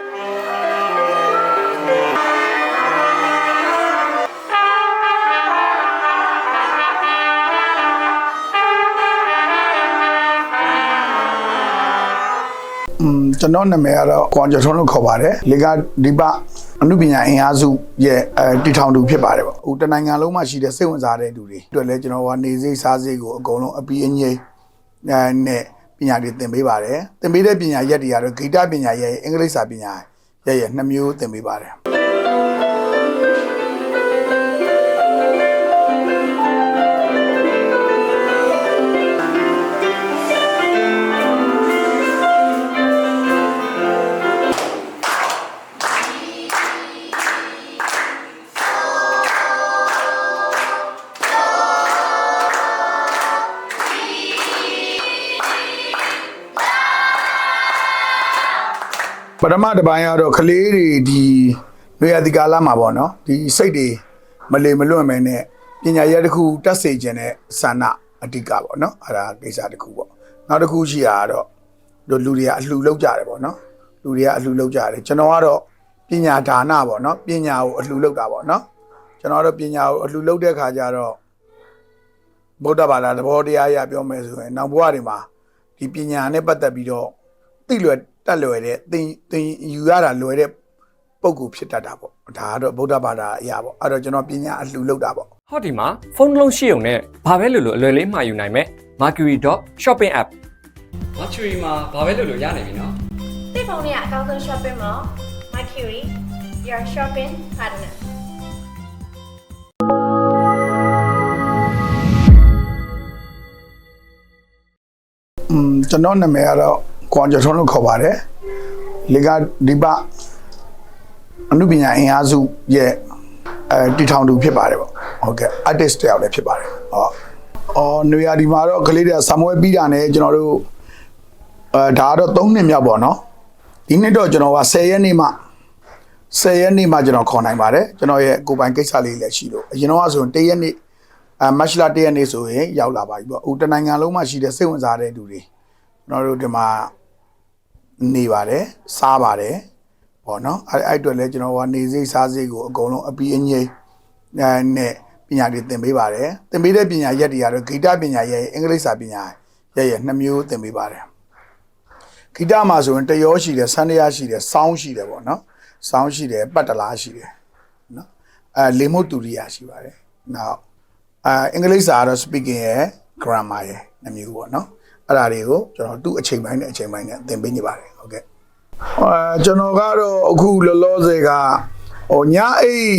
อืมကျွန်တော်နာမည်ကတော့ကွန်ကျော်ထွန်းလို့ခေါ်ပါတယ်လေကဒီပအနုပညာအင်အားစုရဲ့အဲတီထောင်သူဖြစ်ပါတယ်ပေါ့ဟိုတနိုင်ငံလုံးမှာရှိတဲ့စိတ်ဝင်စားတဲ့လူတွေအတွက်လည်းကျွန်တော်ကနေစိတ်စားစိတ်ကိုအကုန်လုံးအပီးအငိမ့်အဲနဲ့ ပညာတွေသင်ပေးပါတယ်သင်ပေးတဲ့ပညာရက်တွေကတော့ဂီတပညာရဲ့အင်္ဂလိပ်စာပညာရဲ့ရဲ့နှစ်မျိုးသင်ပေးပါတယ် ပထမတစ်ပိုင်းကတော့ကလေးတွေဒီနေရာဒီကာလမှာပေါ့နော်ဒီစိတ်တွေမလေမလွတ်မဲနဲ့ပညာရတစ်ခုတက်စေခြင်းတဲ့ဆန္ဒအဓိကပေါ့နော်အဲ့ဒါကိစ္စတစ်ခုပေါ့နောက်တစ်ခုရှိတာကတော့တို့လူတွေကအလှူလောက်ကြတယ်ပေါ့နော်လူတွေကအလှူလောက်ကြတယ်ကျွန်တော်ကတော့ပညာဒါနပေါ့နော်ပညာကိုအလှူလောက်တာပေါ့နော်ကျွန်တော်ကတော့ပညာကိုအလှူလောက်တဲ့ခါကျတော့ဗုဒ္ဓဘာသာသဘောတရားအရပြောမယ်ဆိုရင်နောက်ဘဝတွေမှာဒီပညာနဲ့ပတ်သက်ပြီးတော့သိလွယ် တက်လွယ်တဲ့သင်သင်ယူရတာလွယ်တဲ့ပုံကူဖြစ်တတ်တာပေါ့ဒါကတော့ဗုဒ္ဓဘာသာအရာပေါ့အဲ့တော့ကျွန်တော်ပညာအလှူလောက်တာပေါ့ဟောဒီမှာဖုန်းတစ်လုံးရှိုံနဲ့ဘာပဲလို့လို့အလွယ်လေးမှာယူနိုင်မယ် Mercury.shopping app Mercury မှာဘာပဲလို့လို့ရနိုင်ပြီနော်သိဖုန်းနဲ့အကောင်းဆုံး shopping mall Mercury your shopping partner อืมကျွန်တော်နာမည်ကတော့ ကွန်ကျော်ထွန်းလို့ခေါ်ပါတယ်လေကဒီပအနုပညာအင်အားစုရဲ့အဲတီထောင်သူဖြစ်ပါတယ်ပေါ့ဟုတ်ကဲ့ artist တယောက်လည်းဖြစ်ပါတယ်ဟောအော်နေရာဒီမှာတော့ကလေးတွေကဆမ်မွဲပြီးတာနဲ့ကျွန်တော်တို့အဲဒါကတော့3နှစ်မြောက်ပေါ့နော်ဒီနှစ်တော့ကျွန်တော်က10ရက်နေ့မှ10ရက်နေ့မှကျွန်တော်ခေါ်နိုင်ပါတယ်ကျွန်တော်ရဲ့ကိုယ်ပိုင်ကိစ္စလေးလည်းရှိလို့အရင်တော့ဆိုရင်1ရက်နေ့အမတ်လ1ရက်နေ့ဆိုရင်ရောက်လာပါပြီပေါ့ဟိုတနိုင်ငံလုံးမှာရှိတဲ့စိတ်ဝင်စားတဲ့လူတွေကျွန်တော်တို့ဒီမှာ နေပါတယ်စားပါတယ်ပေါ့နော်အဲ့အဲ့အတွက်လည်းကျွန်တော်ကနေစိတ်စားစိတ်ကိုအကုန်လုံးအပီးအငိမ့်အဲနဲ့ပညာတွေသင်ပေးပါတယ်သင်ပေးတဲ့ပညာရက်တွေကတော့ဂီတပညာရဲ့အင်္ဂလိပ်စာပညာရဲ့ရဲ့နှစ်မျိုးသင်ပေးပါတယ်ဂီတမှာဆိုရင်တရောရှိတယ်ဆန်းတရားရှိတယ်စောင်းရှိတယ်ပေါ့နော်စောင်းရှိတယ်ပတ်တလားရှိတယ်နော်အဲလေမုတ်တူရိယာရှိပါတယ်နောက်အဲအင်္ဂလိပ်စာကတော့ speaking ရယ် grammar ရယ်နှစ်မျိုးပေါ့နော်အဲ့ဒါတွေကိုကျွန်တော်သူ့အချိန်ပိုင်းနဲ့အချိန်ပိုင်းနဲ့သင်ပေးနေပါတယ် ဟုတ်ကဲ့အဲကျွန်တော်ကတော့အခုလောလောဆယ်ကဟိုညအိတ်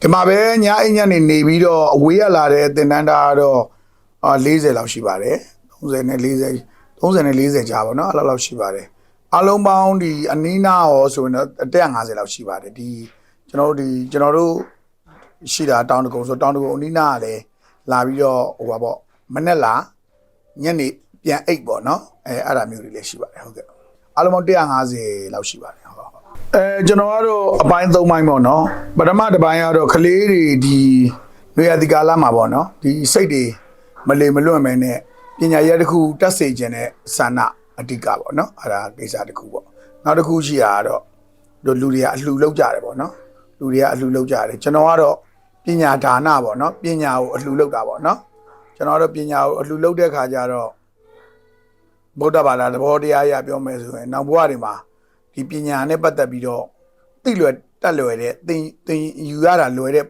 ဒီမှာပဲညအိတ်ညနေနေပြီးတော့အဝေးရလာတဲ့သင်တန်းတာကတော့အာ40လောက်ရှိပါတယ်30နဲ့40 30နဲ့40ကြာပါတော့အဲ့လောက်လောက်ရှိပါတယ်အလုံးပေါင်းဒီအနီးနားရောဆိုရင်တော့အတက်50လောက်ရှိပါတယ်ဒီကျွန်တော်တို့ဒီကျွန်တော်တို့ရှိတာတောင်တကုံဆိုတောင်တကုံအနီးနားကလည်းလာပြီးတော့ဟိုပါပေါ့မနေ့လာညနေပြန်အိတ်ပေါ့နော်အဲအဲ့ဒါမျိုးတွေလည်းရှိပါတယ်ဟုတ်ကဲ့ အလုံးပေါင်း150လောက်ရှိပါတယ်ဟုတ်ဟုတ်အဲကျွန်တော်ကတော့အပိုင်း၃ပိုင်းပေါ့နော်ပထမတစ်ပိုင်းကတော့ကလေးတွေဒီနေရာဒီကာလမှာပေါ့နော်ဒီစိတ်တွေမလေမလွတ်မဲနဲ့ပညာရတစ်ခုတက်စေခြင်းတဲ့ဆန္ဒအဓိကပေါ့နော်အဲ့ဒါကိစ္စတစ်ခုပေါ့နောက်တစ်ခုရှိတာကတော့တို့လူတွေကအလှူလောက်ကြတယ်ပေါ့နော်လူတွေကအလှူလောက်ကြတယ်ကျွန်တော်ကတော့ပညာဒါနပေါ့နော်ပညာကိုအလှူလောက်တာပေါ့နော်ကျွန်တော်ကတော့ပညာကိုအလှူလောက်တဲ့ခါကျတော့ ဗုဒ္ဓဘာသာသဘောတရားအရပြောမယ်ဆိုရင်နောက်ဘဝတွေမှာဒီပညာနဲ့ပတ်သက်ပြီးတော့သိလွယ်တက်လွယ်တဲ့သင်သင်ယူရတာလွယ်တဲ့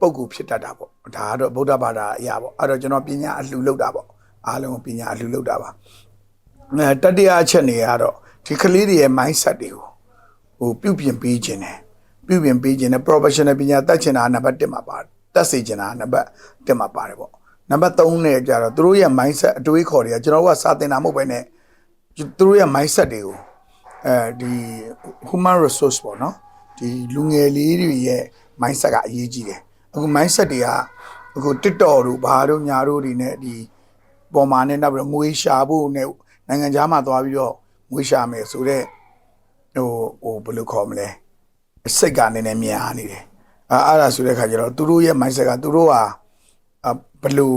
ပုံကူဖြစ်တတ်တာပေါ့ဒါကတော့ဗုဒ္ဓဘာသာအရာပေါ့အဲ့တော့ကျွန်တော်ပညာအလှူလောက်တာပေါ့အားလုံးပညာအလှူလောက်တာပါအဲတတိယအချက်နေရတော့ဒီကလေးတွေရဲ့ mindset တွေကိုဟိုပြုပြင်ပေးခြင်းတယ်ပြုပြင်ပေးခြင်းတယ် professional ပညာတတ်ချင်တာကနံပါတ်1မှာပါတယ်တက်စေချင်တာကနံပါတ်1မှာပါတယ်ပေါ့ နံပါတ်3နဲ့ကြတော့သူတို့ရဲ့ mindset အတွေးခေါ်တွေကကျွန်တော်တို့ကစာသင်တာမဟုတ်ပဲနဲ့သူတို့ရဲ့ mindset တွေကိုအဲဒီ human resource ပေါ့နော်ဒီလူငယ်လေးတွေရဲ့ mindset ကအရေးကြီးတယ်အခု mindset တွေကအခု TikTok တို့ဘာတို့ညာတို့တွေနဲ့ဒီပေါ်မှာနဲ့နောက်ပြီးတော့ငွေရှာဖို့နဲ့နိုင်ငံခြားမှာသွားပြီးတော့ငွေရှာမယ်ဆိုတော့ဟိုဟိုဘယ်လိုခေါ်မလဲစိတ်ကနည်းနည်းများနေတယ်အဲအဲ့ဒါဆိုတဲ့ခါကျတော့သူတို့ရဲ့ mindset ကသူတို့ဟာအ ဘယ်လို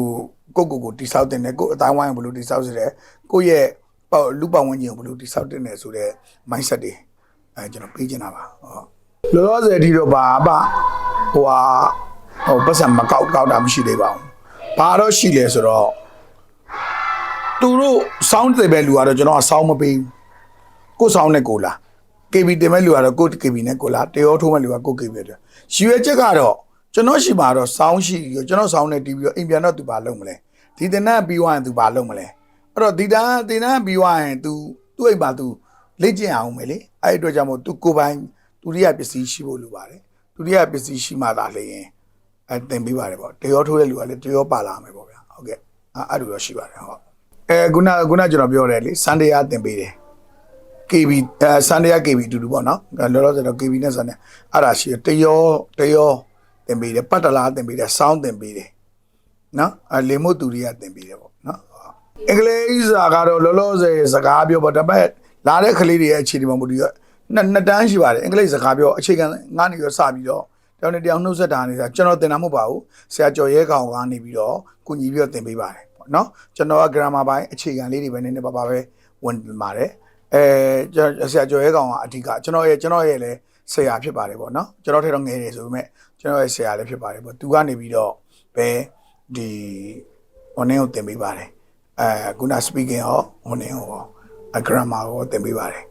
ကိုယ့်ကိုယ်ကိုတိဆောက်တင်တယ်ကိုယ့်အတိုင်းဝိုင်းကိုဘယ်လိုတိဆောက်စေတယ်ကိုယ့်ရဲ့ပေါ့လူပတ်ဝန်းကျင်ကိုဘယ်လိုတိဆောက်တင်တယ်ဆိုတော့ mindset တွေအဲကျွန်တော်ပေးချင်တာပါဟုတ်လောလောဆယ်အထိတော့ဘာမှဟိုဟာဟိုပတ်စံမကောက်ကောက်တာမရှိသေးပါဘူးဘာတော့ရှိလဲဆိုတော့သူတို့စောင်းတယ်ပဲလူကတော့ကျွန်တော်ကစောင်းမပေးဘူးကိုယ်စောင်းနဲ့ကိုလာ KB တင်မဲ့လူကတော့ကို KB နဲ့ကိုလာတရောထိုးမဲ့လူကကို KB တဲ့ရွေချက်ကတော့ ကျွန်တော်ရှိမှာတော့စောင်းရှိရောကျွန်တော်စောင်းနဲ့တီးပြီးတော့အိမ်ပြန်တော့သူဘာလုပ်မလဲဒီတင်နဲ့ပြီးသွားရင်သူဘာလုပ်မလဲအဲ့တော့ဒီတန်းတင်နဲ့ပြီးသွားရင် तू သူ့အိမ်မှာ तू လေ့ကျင့်အောင်မယ်လေအဲ့ဒီအတွက်ကြောင့်မို့ तू ကိုယ်ပိုင်ဒုတိယပစ္စည်းရှိဖို့လိုပါတယ်ဒုတိယပစ္စည်းရှိမှသာလေရင်အဲတင်ပေးပါတယ်ပေါ့တရောထိုးတဲ့လူကလည်းတရောပါလာမယ်ပေါ့ဗျာဟုတ်ကဲ့အဲ့အဲ့လိုတော့ရှိပါတယ်ဟုတ်အဲခုနခုနကျွန်တော်ပြောတယ်လေစန်ဒေးယာတင်ပေးတယ် KB အဲစန်ဒေးယာ KB အတူတူပေါ့နော်လောလောဆယ်တော့ KB နဲ့စန်ဒေးအဲ့ဒါရှိတယ်တရောတရော တင်ပေးတယ်ပတ်တလားတင်ပေးတယ်စောင်းတင်ပေးတယ်နော်အဲလေမို့တူရီကတင်ပေးတယ်ပေါ့နော်အင်္ဂလိပ်စာကတော့လောလောဆယ်စကားပြောပေါ့ဒါပေမဲ့လာတဲ့ကလေးတွေရဲ့အခြေအနေမှာမူတည်ရနှစ်နှစ်တန်းရှိပါတယ်အင်္ဂလိပ်စကားပြောအခြေခံငါးနေရောစပြီးတော့တယောက်နဲ့တယောက်နှုတ်ဆက်တာနေတာကျွန်တော်သင်တာမဟုတ်ပါဘူးဆရာကျော်ရဲကောင်ကနေပြီးတော့ကုညီပြီးတော့သင်ပေးပါတယ်ပေါ့နော်ကျွန်တော်က grammar ပိုင်းအခြေခံလေးတွေပဲနည်းနည်းပါးပါးပဲဝင်ပါတယ်အဲကျွန်တော်ဆရာကျော်ရဲကောင်ကအဓိကကျွန်တော်ရဲ့ကျွန်တော်ရဲ့လည်းဆရာဖြစ်ပါတယ်ပေါ့နော်ကျွန်တော်ထက်တော့ငယ်တယ်ဆိုပေမဲ့ ကျွန်တော်ရဲ့ဆရာလည်းဖြစ်ပါတယ်ပေါ့သူကနေပြီးတော့ဘယ်ဒီ online ကိုသင်ပေးပါတယ်အဲခုန speaking ဟော online ဟော grammar ကိုသင်ပေးပါတယ်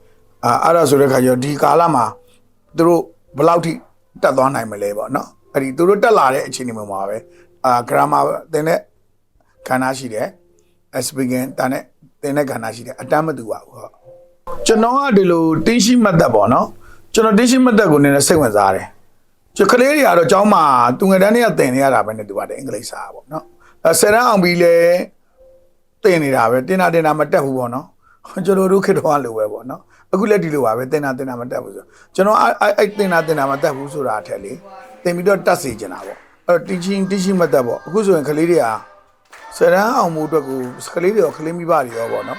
အာအဲ့ဒါဆိုတဲ့ခါကျတော့ဒီကာလမှာသူတို့ဘယ်လောက်ထိတက်သွားနိုင်မလဲပေါ့နော်အဲ့ဒီသူတို့တက်လာတဲ့အခြေအနေမှာပါပဲအာ grammar သင်တဲ့ခန္ဓာရှိတယ် speaking တန်တဲ့သင်တဲ့ခန္ဓာရှိတယ်အတမ်းမတူပါဘူးဟုတ်ကျွန်တော်ကဒီလိုတင်းရှိမှတ်သက်ပေါ့နော်ကျွန်တော်တင်းရှိမှတ်သက်ကိုနည်းနည်းစိတ်ဝင်စားတယ် ကျွန်တော်ကလေးတွေကတော့ကျောင်းမှာသူငယ်တန်းတွေကသင်နေရတာပဲနဲ့တူပါတယ်အင်္ဂလိပ်စာပေါ့နော်အဲဆယ်တန်းအောင်ပြီးလဲသင်နေတာပဲတင်တာတင်တာမတက်ဘူးပေါ့နော်ကျွန်တော်တို့ခေတ္တကလိုပဲပေါ့နော်အခုလက်ဒီလိုပါပဲတင်တာတင်တာမတက်ဘူးဆိုကျွန်တော်အဲ့အဲ့တင်တာတင်တာမတက်ဘူးဆိုတာအထက်လေတင်ပြီးတော့တက်စီကျင်တာပေါ့အဲ့တော့ teaching teaching မတက်ပေါ့အခုဆိုရင်ကလေးတွေကဆယ်တန်းအောင်မှုအတွက်ကိုကလေးတွေရောကလေးမိဘတွေရောပေါ့နော်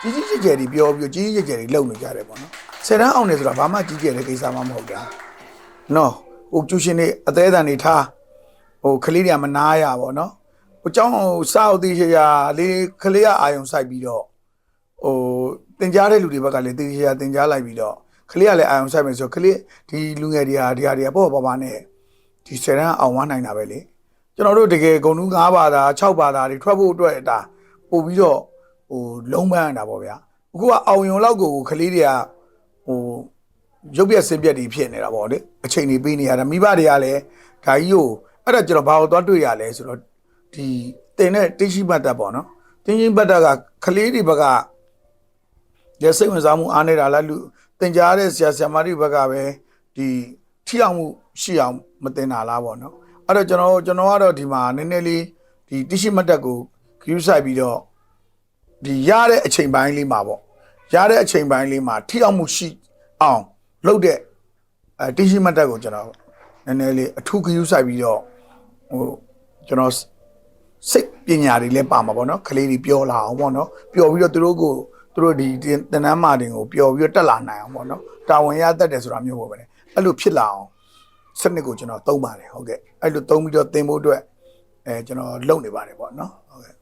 ကြီးကြီးကျယ်ကျယ်တွေပြောပြီးကြီးကြီးကျယ်ကျယ်တွေလုပ်နေကြတယ်ပေါ့နော်ဆယ်တန်းအောင်နေဆိုတာဘာမှကြီးကျယ်တဲ့ကိစ္စမှမဟုတ်တာနော် ဟိုကျူရှင်တွေအသေးအံတွေထားဟိုကလေးတွေကမနာရပါဘောနော်ဟိုเจ้าစာအုပ်သေးချာလေးကလေးကအာယုံစိုက်ပြီးတော့ ဟိုတင်ကြားတဲ့လူတွေဘက်ကလည်းတေးချာတင်ကြားလိုက်ပြီးတော့ကလေးကလည်းအာရုံစိုက်မယ်ဆိုတော့ကလေးဒီလူငယ်တွေဟာဒီဟာတွေကပေါ့ပေါ့ပါနဲ့ဒီဆယ်တန်းအောင်ဝမ်းနိုင်တာပဲလေကျွန်တော်တို့တကယ်ဂုံတူး၅ဘာသာ6ဘာသာတွေထွက်ဖို့အတွက်ဒါပို့ပြီးတော့ဟိုလုံးပန်းရတာပေါ့ဗျာအခုကအောင်ယုံလောက်ကိုကလေးတွေကဟို ရုပ်ပြက်စင်ပြက်တွေဖြစ်နေတာပေါ့လေအချိန်တွေပေးနေရတာမိဘတွေကလည်းဒါကြီးကိုအဲ့ဒါကျွန်တော်ဘာလို့သွားတွေ့ရလဲဆိုတော့ဒီတင်တဲ့တိရှိဘတ်တက်ပေါ့နော်တင်းချင်းဘတ်တက်ကကလေးတွေဘက်ကဒီစိတ်ဝင်စားမှုအားနေတာလားလူသင်ကြားတဲ့ဆရာဆရာမတွေဘက်ကပဲဒီထိအောင်မှုရှိအောင်မတင်တာလားပေါ့နော်အဲ့တော့ကျွန်တော်ကျွန်တော်ကတော့ဒီမှာနည်းနည်းလေးဒီတိရှိမတ်တက်ကိုဂရုစိုက်ပြီးတော့ဒီရတဲ့အချိန်ပိုင်းလေးမှာပေါ့ရတဲ့အချိန်ပိုင်းလေးမှာထိအောင်မှုရှိအောင် လုပ်တဲ့အဲတိရှိမတ်တက်ကိုကျွန်တော်နည်းနည်းလေးအထူးဂရုစိုက်ပြီးတော့ဟိုကျွန်တော်စိတ်ပညာတွေလည်းပါမှာပေါ့နော်ကလေးတွေပြောလာအောင်ပေါ့နော်ပျော်ပြီးတော့သူတို့ကိုသူတို့ဒီတင်တန်းမာတင်ကိုပျော်ပြီးတော့တက်လာနိုင်အောင်ပေါ့နော်တာဝန်ရတတ်တယ်ဆိုတာမျိုးပေါ့ပဲလေအဲ့လိုဖြစ်လာအောင်စနစ်ကိုကျွန်တော်သုံးပါတယ်ဟုတ်ကဲ့အဲ့လိုသုံးပြီးတော့သင်ဖို့အတွက်အဲကျွန်တော်လုပ်နေပါတယ်ပေါ့နော်ဟုတ်ကဲ့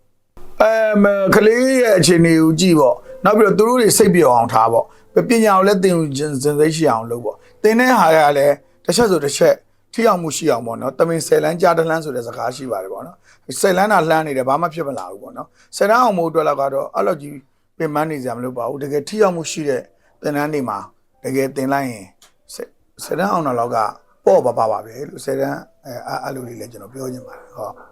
အဲမကလေးရဲ့အခြေအနေကိုကြည့်ပေါ့နောက်ပြီးတော့သူတို့တွေစိတ်ပြောအောင်ထားပေါ့ပညာကိုလည်းသင်ယူစင်စိတ်ရှိအောင်လုပ်ပေါ့သင်တဲ့ဟာကလည်းတစ်ချက်ဆိုတစ်ချက်ထိအောင်မှုရှိအောင်ပေါ့နော်တမင်ဆယ်လန်းကြားတလန်းဆိုတဲ့စကားရှိပါတယ်ပေါ့နော်ဆယ်လန်းတာလှမ်းနေတယ်ဘာမှဖြစ်မလာဘူးပေါ့နော်ဆယ်လန်းအောင်မှုအတွက်တော့ကတော့အဲ့လိုကြီးပင်ပန်းနေကြမလို့ပါဘူးတကယ်ထိအောင်မှုရှိတဲ့သင်တန်းတွေမှာတကယ်သင်လိုက်ရင်ဆယ်လန်းအောင်တော့ကပေါ့ပါပါပါပဲလို့ဆယ်လန်းအဲအဲ့လိုလေးလည်းကျွန်တော်ပြောချင်ပါတယ်ဟုတ်